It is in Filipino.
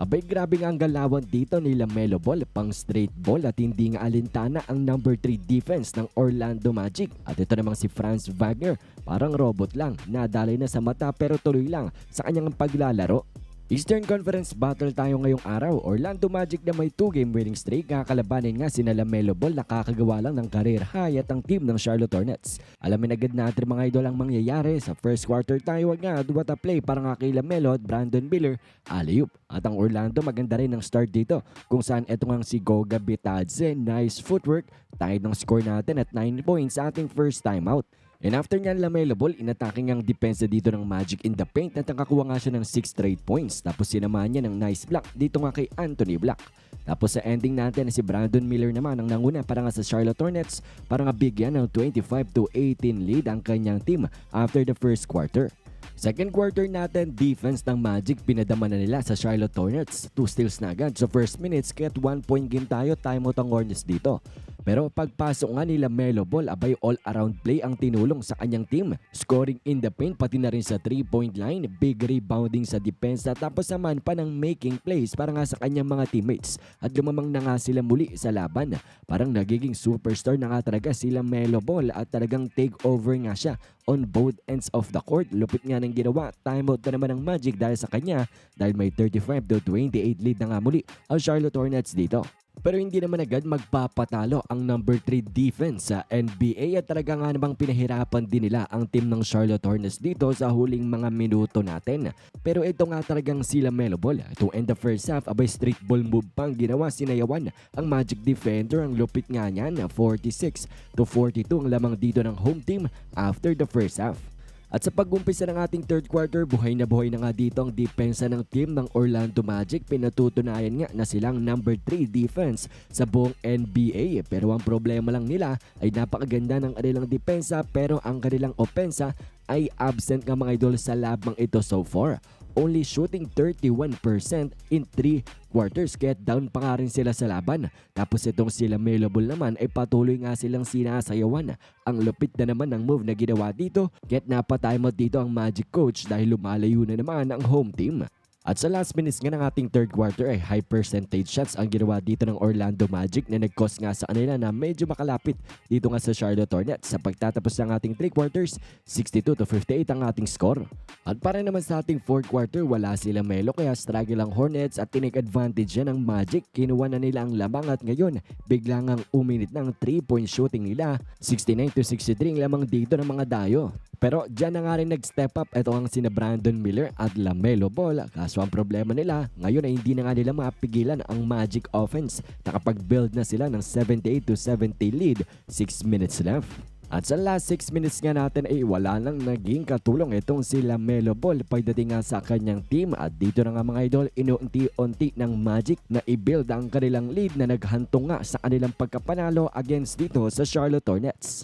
Abay grabe nga ang galawan dito ni Lamelo Ball pang straight ball at hindi nga alintana ang number 3 defense ng Orlando Magic. At ito namang si Franz Wagner, parang robot lang, nadalay na sa mata pero tuloy lang sa kanyang paglalaro. Eastern Conference Battle tayo ngayong araw. Orlando Magic na may 2-game winning streak. Kakalabanin nga si Lamelo Ball nakakagawa lang ng career high at ang team ng Charlotte Hornets. Alamin agad natin mga idol ang mangyayari. Sa first quarter tayo agad what a play para nga kay Lamelo at Brandon Miller. Aliyup. At ang Orlando maganda rin ang start dito kung saan ito nga si Goga Bitadze. Nice footwork. Tied ng score natin at 9 points sa ating first time out. And after niyan Lamelo Ball, inatake ang depensa dito ng Magic in the paint at nakakuha nga siya ng 6 straight points. Tapos sinamahan niya ng nice block dito nga kay Anthony Black. Tapos sa ending natin si Brandon Miller naman ang nanguna para nga sa Charlotte Hornets para nga bigyan ng 25 to 18 lead ang kanyang team after the first quarter. Second quarter natin, defense ng Magic pinadama na nila sa Charlotte Hornets. Two steals na agad sa first minutes kaya't one point game tayo, timeout ang Hornets dito. Pero pagpasok nga nila Melo Ball, abay all-around play ang tinulong sa kanyang team. Scoring in the paint pati na rin sa 3-point line, big rebounding sa depensa tapos naman pa ng making plays para nga sa kanyang mga teammates. At lumamang na nga sila muli sa laban. Parang nagiging superstar na nga talaga sila Melo Ball at talagang take over nga siya on both ends of the court. Lupit nga ng ginawa. Timeout na naman ng Magic dahil sa kanya dahil may 35 to 28 lead na nga muli ang Charlotte Hornets dito. Pero hindi naman agad magpapatalo ang number 3 defense sa NBA at talaga nga namang pinahirapan din nila ang team ng Charlotte Hornets dito sa huling mga minuto natin. Pero ito nga talagang sila Melo Ball. To end the first half, abay street ball move pang ginawa sinayawan ang Magic defender ang lupit nga niyan 46 to 42 ang lamang dito ng home team after the first half. At sa pag-umpisa ng ating third quarter, buhay na buhay na nga dito ang depensa ng team ng Orlando Magic. Pinatutunayan nga na silang number 3 defense sa buong NBA. Pero ang problema lang nila ay napakaganda ng kanilang depensa pero ang kanilang opensa ay absent nga mga idol sa labang ito so far. Only shooting 31% in 3 quarters kaya down pa nga rin sila sa laban. Tapos itong sila Melable naman ay patuloy nga silang sinasayawan. Ang lupit na naman ng move na ginawa dito kaya napatimeout dito ang Magic Coach dahil lumalayo na naman ang home team. At sa last minutes nga ng ating third quarter ay high percentage shots ang ginawa dito ng Orlando Magic na nag-cause nga sa kanila na medyo makalapit dito nga sa Charlotte Hornets. Sa pagtatapos ng ating 3 quarters, 62 to 58 ang ating score. At para naman sa ating fourth quarter, wala silang melo kaya struggle ang Hornets at tinake advantage yan ng Magic. Kinuha na nila ang lamang at ngayon biglang ang uminit ng 3-point shooting nila. 69 to 63 ang lamang dito ng mga dayo. Pero dyan na nga rin nag-step up ito ang sina Brandon Miller at Lamelo Ball. Kaso ang problema nila, ngayon ay hindi na nga nila mapigilan ang Magic offense. Nakapag-build na sila ng 78 to 70 lead, 6 minutes left. At sa last 6 minutes nga natin ay wala nang naging katulong itong si Lamelo Ball pagdating nga sa kanyang team at dito na nga mga idol inuunti-unti ng Magic na i-build ang kanilang lead na naghantong nga sa kanilang pagkapanalo against dito sa Charlotte Hornets.